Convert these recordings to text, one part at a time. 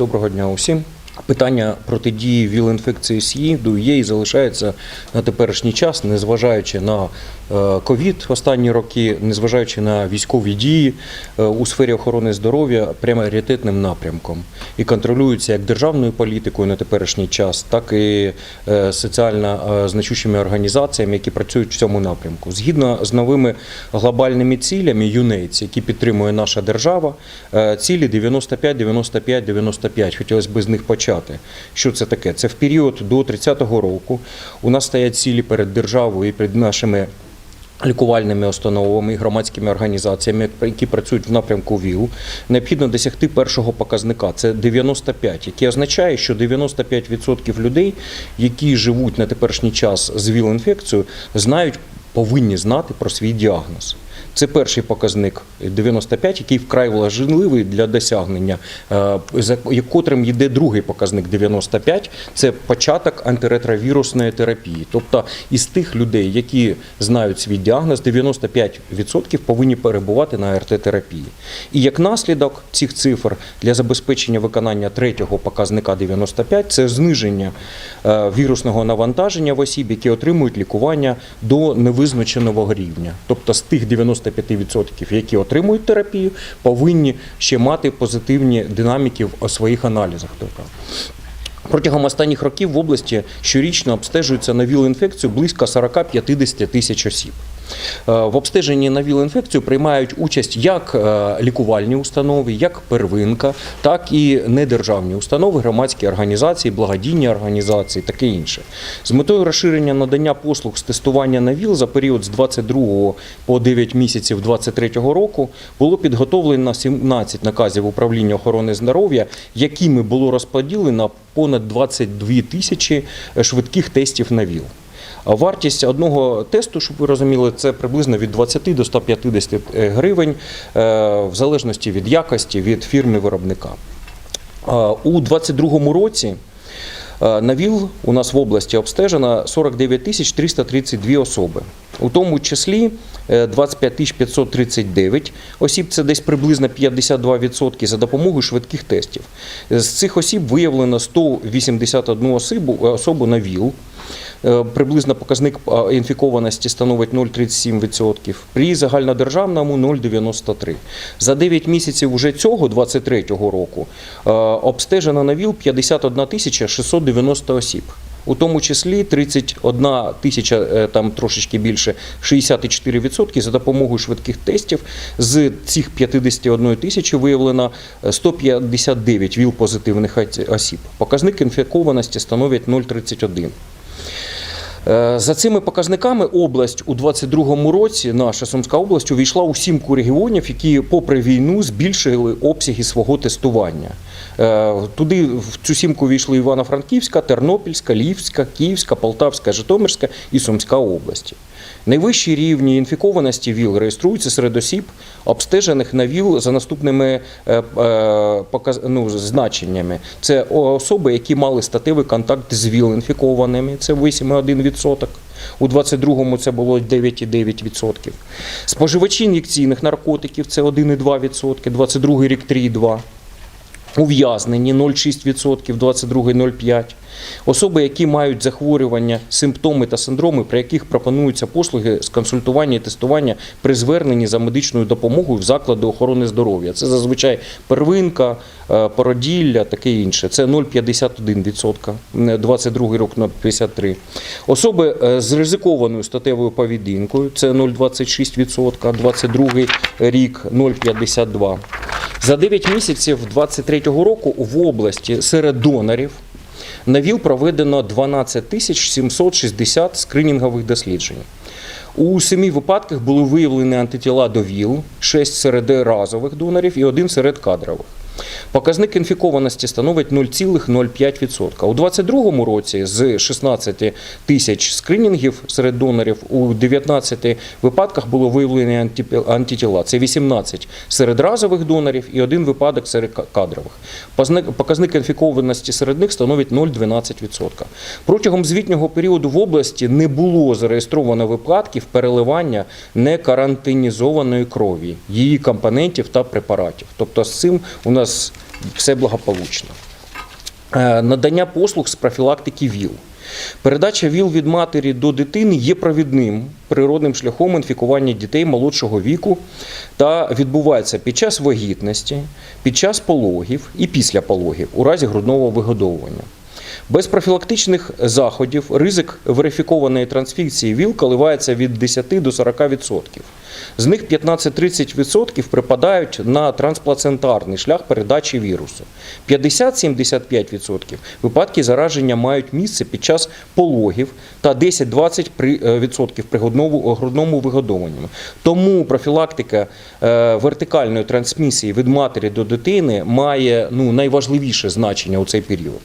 Доброго дня усім. Питання протидії ВІЛ-інфекції СІДу є і залишається на теперішній час, незважаючи на е, ковід останні роки, незважаючи на військові дії е, у сфері охорони здоров'я пріоритетним напрямком і контролюється як державною політикою на теперішній час, так і е, соціально значущими організаціями, які працюють в цьому напрямку. Згідно з новими глобальними цілями ЮНЕЙЦ, які підтримує наша держава, цілі 95, 95, 95. Хотілося б з них почати. Що це таке? Це в період до 30-го року. У нас стоять цілі перед державою і перед нашими лікувальними установами і громадськими організаціями, які працюють в напрямку ВІЛ, необхідно досягти першого показника. Це 95, який означає, що 95% людей, які живуть на теперішній час з ВІЛ-інфекцією, знають, повинні знати про свій діагноз. Це перший показник 95, який вкрай важливий для досягнення, е, за котрим йде другий показник 95, це початок антиретровірусної терапії. Тобто із тих людей, які знають свій діагноз, 95% повинні перебувати на РТ-терапії. І як наслідок цих цифр для забезпечення виконання третього показника 95 це зниження е, вірусного навантаження в осіб, які отримують лікування до невизначеного рівня. Тобто з тих 95%, які отримують терапію, повинні ще мати позитивні динаміки в своїх аналізах. Тобто, Протягом останніх років в області щорічно обстежується на ВІЛ-інфекцію близько 40-50 тисяч осіб. Е, В обстеженні на ВІЛ-інфекцію приймають участь як е, лікувальні установи, як первинка, так і недержавні установи, громадські організації, благодійні організації, таке інше. З метою розширення надання послуг з тестування на ВІЛ за період з 22 по 9 місяців 2023 року було підготовлено 17 наказів управління охорони здоров'я, якими було розподілено понад 22 тисячі швидких тестів на ВІЛ. Вартість одного тесту, щоб ви розуміли, це приблизно від 20 до 150 гривень, е, в залежності від якості, від фірми виробника. У 2022 році е, на ВІЛ у нас в області обстежено 49 тисяч 332 особи. У тому числі е, 25 тисяч 539 осіб, це десь приблизно 52% за допомогою швидких тестів. З цих осіб виявлено 181 особу, особу на ВІЛ. Е, Приблизно показник е, інфікованості становить 0,37%, при загальнодержавному 0,93%. За 9 місяців уже цього 23 року е, обстежено на ВІЛ 51 тисяча 690 осіб. У тому числі 31 тисяча, е, там трошечки більше, 64% за допомогою швидких тестів. З цих 51 тисячі виявлено е, 159 ВІЛ-позитивних осіб. Показник інфікованості становить 0,31. Е, За цими показниками область у 22-му році, наша Сумська область, увійшла у сімку регіонів, які, попри війну, збільшили обсяги свого тестування. Е, Туди в цю сімку війшли Івано-Франківська, Тернопільська, Львівська, Київська, Полтавська, Житомирська і Сумська області. Найвищі рівні інфікованості ВІЛ реєструються серед осіб, обстежених на ВІЛ за наступними е, е, ну, значеннями. Це особи, які мали статевий контакт з ВІЛ-інфікованими, це 8,1%. У 22-му це було 9,9%. Споживачі ін'єкційних наркотиків це 1,2%, 22 рік 3,2%. Ув'язнені 0,6%, 22 0,5%. Особи, які мають захворювання, симптоми та синдроми, при яких пропонуються послуги з консультування і тестування при зверненні за медичною допомогою в заклади охорони здоров'я. Це зазвичай первинка, е, породілля, таке інше. Це 0,51%, е, 22 рік 0,53%. Особи е, з ризикованою статевою поведінкою, це 0,26%, 22 рік 0,52%. За 9 місяців 2023 року в області серед донорів на ВІЛ проведено 12 тисяч 760 скринінгових досліджень. У семи випадках були виявлені антитіла до ВІЛ, 6 серед разових донорів і один серед кадрових. Показник інфікованості становить 0,05%. У 2022 році з 16 тисяч скринінгів серед донорів у 19 випадках було виявлені антитіла. Це 18 серед разових донорів і один випадок серед кадрових. Показник інфікованості серед них становить 0,12%. Протягом звітнього періоду в області не було зареєстровано випадків переливання некарантинізованої крові, її компонентів та препаратів. Тобто з цим у нас все благополучно. Е, Надання послуг з профілактики ВІЛ. Передача ВІЛ від матері до дитини є провідним природним шляхом інфікування дітей молодшого віку та відбувається під час вагітності, під час пологів і після пологів у разі грудного вигодовування. Без профілактичних заходів ризик верифікованої трансфікції ВІЛ коливається від 10 до 40%. З них 15-30% припадають на трансплацентарний шлях передачі вірусу. 50-75% випадки зараження мають місце під час пологів та 10-20% при грудному, вигодовуванні. Тому профілактика е, вертикальної трансмісії від матері до дитини має ну, найважливіше значення у цей період.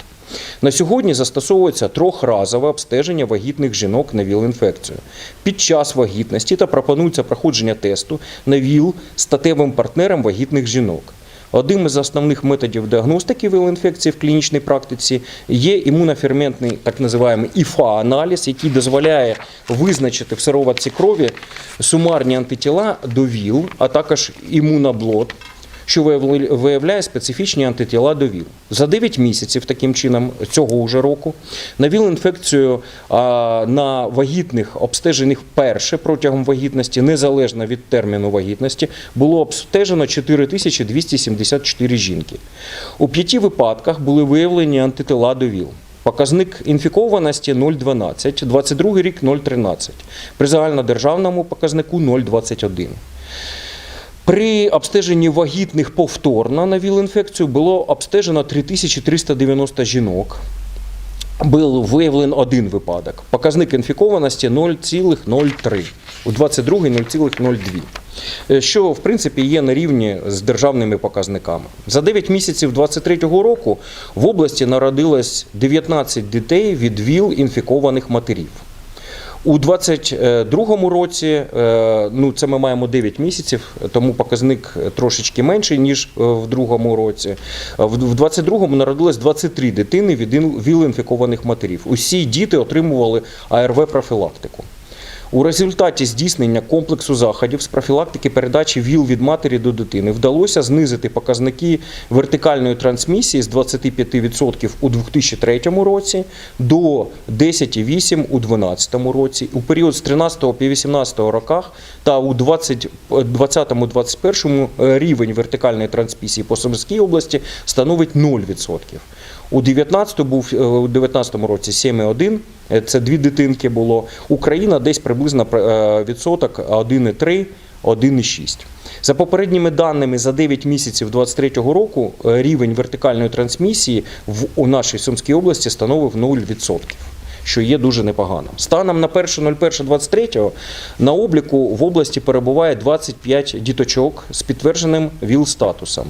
На сьогодні застосовується трьохразове обстеження вагітних жінок на ВІЛ-інфекцію. Під час вагітності та пропонується проходження тесту на ВІЛ статевим партнерам вагітних жінок. Одним із основних методів діагностики ВІЛ-інфекції в клінічній практиці є імуноферментний так називаємо ІФА-аналіз, який дозволяє визначити в сироватці крові сумарні антитіла до ВІЛ, а також імуноблот, що виявляє специфічні антитіла до ВІЛ. За 9 місяців таким чином цього уже року на ВІЛ-інфекцію на вагітних обстежених вперше протягом вагітності, незалежно від терміну вагітності, було обстежено 4274 жінки. У п'яти випадках були виявлені антитила до ВІЛ. Показник інфікованості 0,12, 22 рік 0,13. При загальнодержавному показнику 0,21. При обстеженні вагітних повторно на ВІЛ-інфекцію було обстежено 3390 жінок. Був виявлений один випадок. Показник інфікованості 0,03. У 22 0,02. Е, Що, в принципі, є на рівні з державними показниками. За 9 місяців 2023 року в області народилось 19 дітей від ВІЛ інфікованих матерів. У 22-му році, е, ну це ми маємо 9 місяців, тому показник трошечки менший, ніж е, в другому році. Е, В в 22-му народилось 23 дитини від ін- ВІЛ-інфікованих матерів. Усі діти отримували АРВ-профілактику. У результаті здійснення комплексу заходів з профілактики передачі ВІЛ від матері до дитини вдалося знизити показники вертикальної трансмісії з 25% у 2003 році до 10,8% у 2012 році. У період з 13 по 18 роках та у 2020-2021 рівень вертикальної трансмісії по Сумській області становить 0%. У 19 був е, у 19 році 7,1, е, це дві дитинки було. Україна десь приблизно е, відсоток 1,3, 1,6. За попередніми даними за 9 місяців 2023 року рівень вертикальної трансмісії в у нашій Сумській області становив 0%. Що є дуже непогано. Станом на 1.01.23 на обліку в області перебуває 25 діточок з підтвердженим ВІЛ-статусом.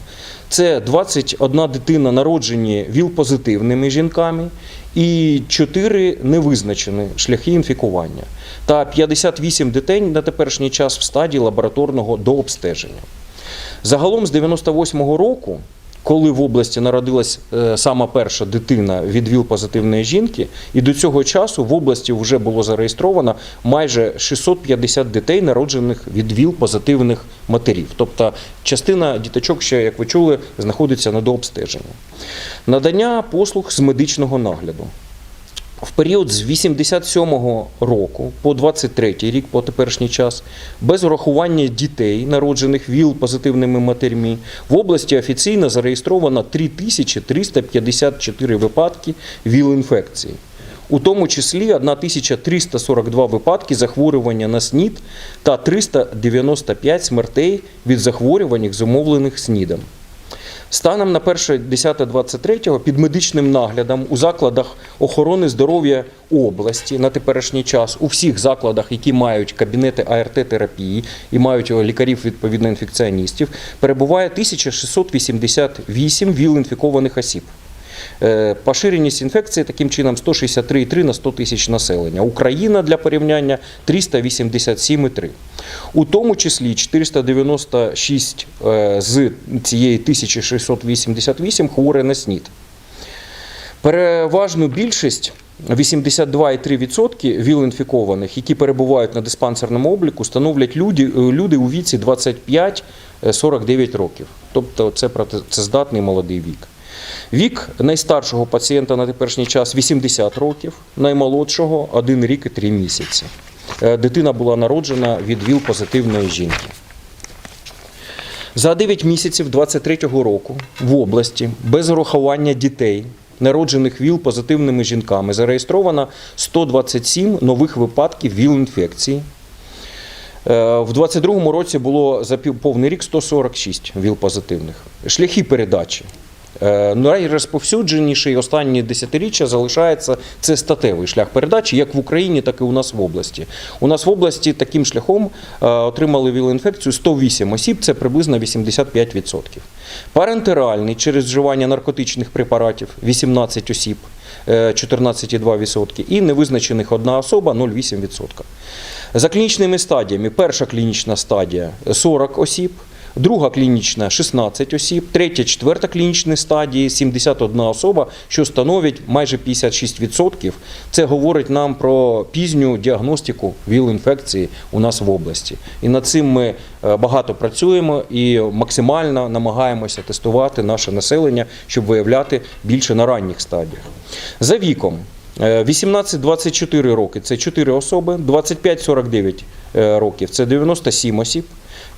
Це 21 дитина народжені ВІЛ-позитивними жінками і 4 невизначені шляхи інфікування. Та 58 дітей на теперішній час в стадії лабораторного дообстеження. Загалом з 98-го року, коли в області народилась е, сама перша дитина від ВІЛ-позитивної жінки, і до цього часу в області вже було зареєстровано майже 650 дітей, народжених від ВІЛ-позитивних матерів. Тобто частина діточок, ще, як ви чули, знаходиться на дообстеженні. Надання послуг з медичного нагляду. В період з 87-го року по 23-й рік, по теперішній час, без урахування дітей, народжених ВІЛ-позитивними матерьми, в області офіційно зареєстровано 3354 випадки ВІЛ-інфекції. У тому числі 1342 випадки захворювання на СНІД та 395 смертей від захворювань, зумовлених СНІДом. Станом на 1.10.23 під медичним наглядом у закладах охорони здоров'я області на теперішній час у всіх закладах, які мають кабінети АРТ-терапії і мають лікарів відповідно інфекціоністів, перебуває 1688 ВІЛ-інфікованих осіб. Е, Поширеність інфекції таким чином 163,3 на 100 тисяч населення. Україна для порівняння 387,3. У тому числі 496 е, з цієї 1688 хворі на СНІД. Переважну більшість 82,3% ВІЛ-інфікованих, які перебувають на диспансерному обліку, становлять люди, люди у віці 25-49 років. Тобто це працездатний молодий вік. Вік найстаршого пацієнта на теперішній час 80 років, наймолодшого 1 рік і 3 місяці. Е, Дитина була народжена від ВІЛ-позитивної жінки. За 9 місяців 23-го року в області без урахування дітей, народжених ВІЛ-позитивними жінками, зареєстровано 127 нових випадків ВІЛ-інфекції. Е, В 22-му році було за повний рік 146 ВІЛ-позитивних. Шляхи передачі. Е, Найрозповсюдженіший останні десятиріччя залишається це статевий шлях передачі, як в Україні, так і у нас в області. У нас в області таким шляхом е, отримали ВІЛ-інфекцію 108 осіб, це приблизно 85%. Парентеральний через вживання наркотичних препаратів 18 осіб, е, 14,2%, і невизначених одна особа 0,8%. За клінічними стадіями, перша клінічна стадія 40 осіб, друга клінічна 16 осіб, третя, четверта клінічні стадії 71 особа, що становить майже 56%. Це говорить нам про пізню діагностику ВІЛ-інфекції у нас в області. І над цим ми е, багато працюємо і максимально намагаємося тестувати наше населення, щоб виявляти більше на ранніх стадіях. За віком 18-24 роки. Це 4 особи, 25-49 е, років. Це 97 осіб,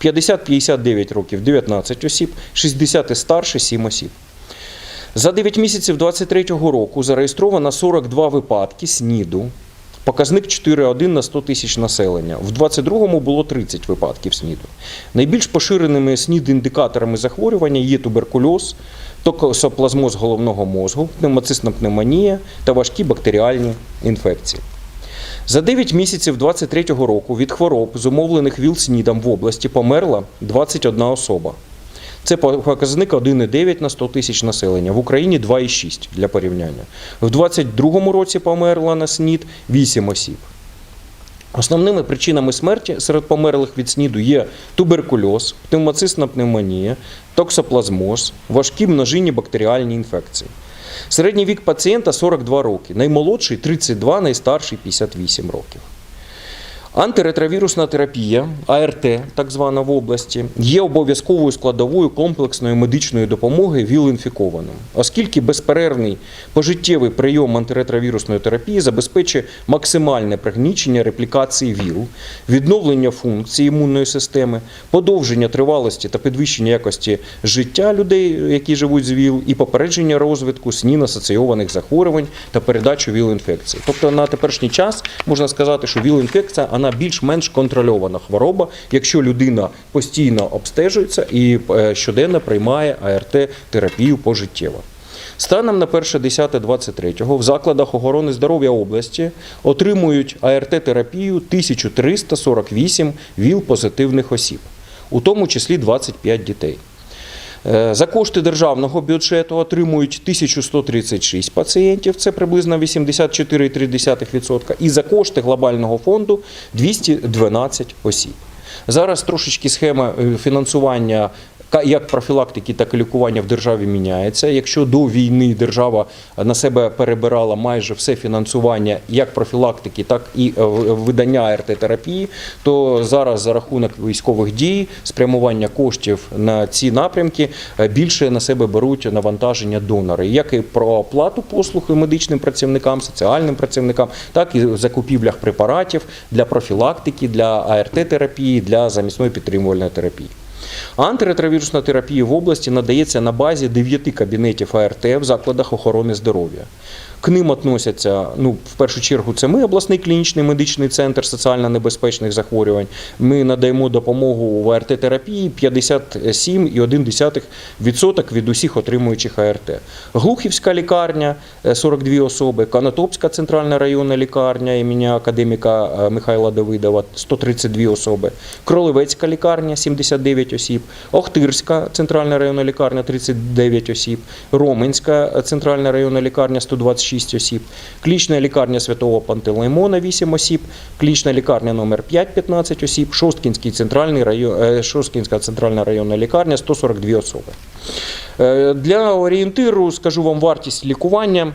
50-59 років. 19 осіб, 60 і старше 7 осіб. За 9 місяців 2023 року зареєстровано 42 випадки СНІДу. Показник 4,1 на 100 тисяч населення. В 22-му було 30 випадків СНІДу. Найбільш поширеними СНІД-індикаторами захворювання є туберкульоз, токсоплазмоз головного мозку, пневмоцисна пневмонія та важкі бактеріальні інфекції. За 9 місяців 2023 року від хвороб, зумовлених ВІЛ-СНІДом в області, померла 21 особа. Це показник 1,9 на 100 тисяч населення. В Україні 2,6 для порівняння. В 2022 році померла на СНІД 8 осіб. Основними причинами смерті серед померлих від СНІДу є туберкульоз, пневмоцисна пневмонія, токсоплазмоз, важкі множинні бактеріальні інфекції. Середній вік пацієнта 42 роки, наймолодший 32, найстарший 58 років. Антиретровірусна терапія, АРТ, так звана в області, є обов'язковою складовою комплексної медичної допомоги ВІЛ-інфікованим, оскільки безперервний пожиттєвий прийом антиретровірусної терапії забезпечує максимальне пригнічення реплікації ВІЛ, відновлення функції імунної системи, подовження тривалості та підвищення якості життя людей, які живуть з ВІЛ, і попередження розвитку СНІН асоційованих захворювань та передачу ВІЛ-інфекції. Тобто на теперішній час можна сказати, що ВІЛ-інфекція вона більш-менш контрольована хвороба, якщо людина постійно обстежується і е, щоденно приймає АРТ-терапію пожиттєво. Станом на 1.10.23 в закладах охорони здоров'я області отримують АРТ-терапію 1348 ВІЛ-позитивних осіб, у тому числі 25 дітей. Е, За кошти державного бюджету отримують 1136 пацієнтів, це приблизно 84,3%, і за кошти глобального фонду 212 осіб. Зараз трошечки схема е, фінансування як профілактики, так і лікування в державі міняється. Якщо до війни держава на себе перебирала майже все фінансування як профілактики, так і е, видання АРТ-терапії, то зараз за рахунок військових дій, спрямування коштів на ці напрямки е, більше на себе беруть навантаження донори, як і про оплату послуг медичним працівникам, соціальним працівникам, так і закупівлях препаратів для профілактики, для АРТ-терапії, для замісної підтримувальної терапії. Антиретровірусна терапія в області надається на базі 9 кабінетів АРТ в закладах охорони здоров'я. К ним относяться, ну, в першу чергу, це ми, обласний клінічний медичний центр соціально небезпечних захворювань. Ми надаємо допомогу в АРТ-терапії 57,1% від усіх отримуючих АРТ. Глухівська лікарня е, 42 особи, Канатопська центральна районна лікарня імені академіка е, Михайла Давидова 132 особи, Кролевецька лікарня 79 осіб, Охтирська центральна районна лікарня 39 осіб, Роменська центральна районна лікарня 126 осіб, клінічна лікарня Святого Пантелеймона 8 осіб, клінічна лікарня номер 5 15 осіб, Шосткінський центральний район, е, Шосткінська центральна районна лікарня 142 особи. Е, Для орієнтиру скажу вам вартість лікування.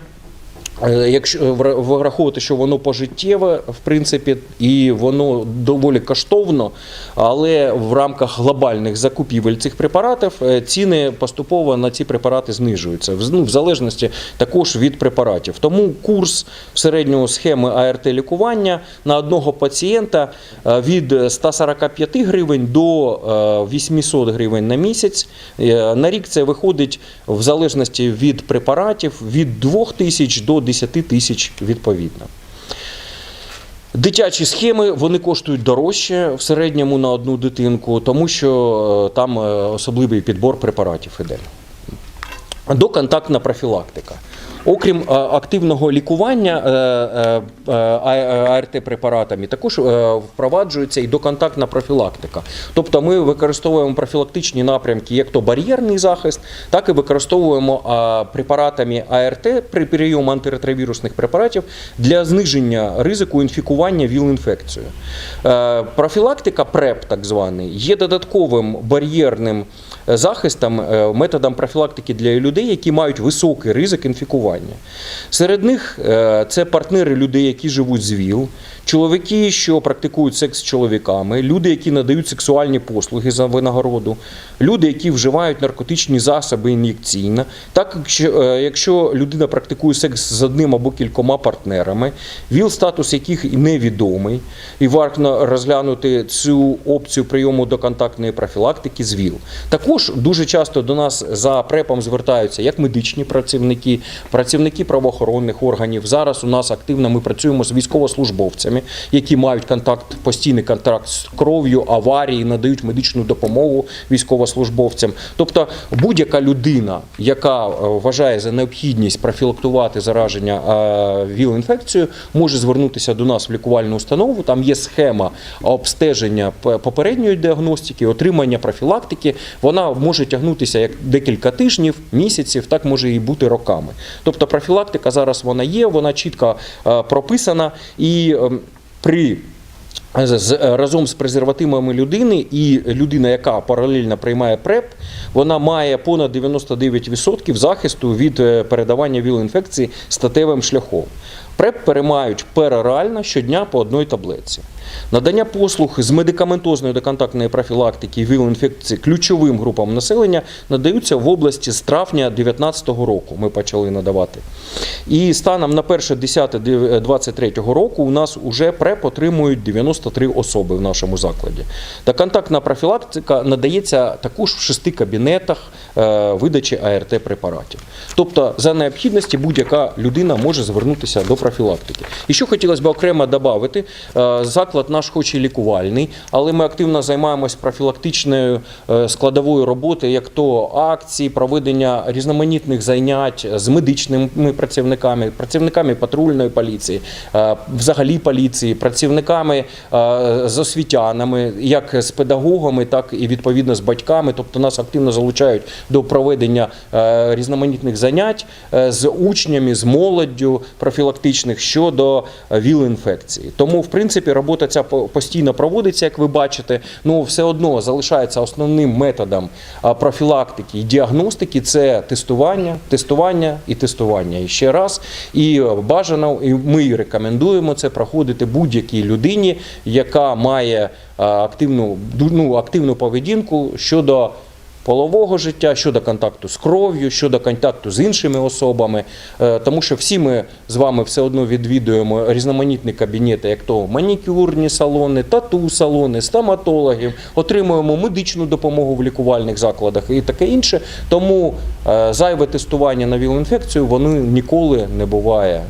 Е, Якщо враховувати, що воно пожиттєве, в принципі, і воно доволі коштовно, але в рамках глобальних закупівель цих препаратів е, ціни поступово на ці препарати знижуються, в- ну, в залежності також від препаратів. Тому курс середнього схеми АРТ лікування на одного пацієнта е, від 145 гривень до е, 800 гривень на місяць. Е, На рік це виходить в залежності від препаратів від 2 тисяч до 10 тисяч відповідно. Дитячі схеми вони коштують дорожче в середньому на одну дитинку, тому що е, там е, особливий підбор препаратів іде. Доконтактна профілактика. Окрім е, активного лікування е, АРТ препаратами, також е, впроваджується і доконтактна профілактика. Тобто ми використовуємо профілактичні напрямки, як то бар'єрний захист, так і використовуємо е, препаратами АРТ при прийомі антиретровірусних препаратів для зниження ризику інфікування ВІЛ-інфекцією. Е, Профілактика ПРЕП, так званий, є додатковим бар'єрним е, захистом, е, методом профілактики для людей, які мають високий ризик інфікування. Серед них е, це партнери людей, які живуть з ВІЛ, чоловіки, що практикують секс з чоловіками, люди, які надають сексуальні послуги за винагороду, люди, які вживають наркотичні засоби ін'єкційно. Так, якщо, е, людина практикує секс з одним або кількома партнерами, ВІЛ статус яких невідомий, і варто розглянути цю опцію прийому до контактної профілактики з ВІЛ. Також дуже часто до нас за препом звертаються як медичні працівники, працівники правоохоронних органів. Зараз у нас активно ми працюємо з військовослужбовцями, які мають контакт, постійний контакт з кров'ю, аварії, надають медичну допомогу військовослужбовцям. Тобто будь-яка людина, яка е, вважає за необхідність профілактувати зараження е, ВІЛ-інфекцією, може звернутися до нас в лікувальну установу. Там є схема обстеження попередньої діагностики, отримання профілактики. Вона може тягнутися як декілька тижнів, місяців, так може і бути роками. Тобто профілактика зараз вона є, вона чітко е, прописана і ем, при з- разом з презервативами людини і людина, яка паралельно приймає ПРЕП, вона має понад 99% захисту від е, передавання ВІЛ-інфекції статевим шляхом. ПРЕП переймають перорально щодня по одній таблетці. Надання послуг з медикаментозної доконтактної профілактики ВІЛ-інфекції ключовим групам населення надаються в області з травня 2019 року. Ми почали надавати. І станом на 1.10.23 року у нас вже ПРЕП отримують 93 особи в нашому закладі. Та контактна профілактика надається також в шести кабінетах е, видачі АРТ препаратів. Тобто, за необхідності будь-яка людина може звернутися до профілактики. І що хотілося б окремо додати, е, заклад наш хоч і лікувальний, але ми активно займаємось профілактичною е, складовою роботи, як то акції, проведення різноманітних занять з медичними працівниками, працівниками патрульної поліції, е, взагалі поліції, працівниками е, з освітянами, як з педагогами, так і відповідно з батьками. Тобто нас активно залучають до проведення різноманітних занять з учнями, з молоддю профілактичних щодо ВІЛ-інфекції. Тому, в принципі, робота ця постійно проводиться, як ви бачите. Ну, все одно залишається основним методом профілактики і діагностики це тестування, тестування і тестування. І ще раз. І е, бажано, і ми рекомендуємо це проходити будь-якій людині, яка має активну, ну, активну поведінку щодо. Полового життя щодо контакту з кров'ю, щодо контакту з іншими особами, Е, тому що всі ми з вами все одно відвідуємо різноманітні кабінети, як то манікюрні салони, тату-салони, стоматологів, отримуємо медичну допомогу в лікувальних закладах і таке інше. Тому е, зайве тестування на ВІЛ-інфекцію воно ніколи не буває.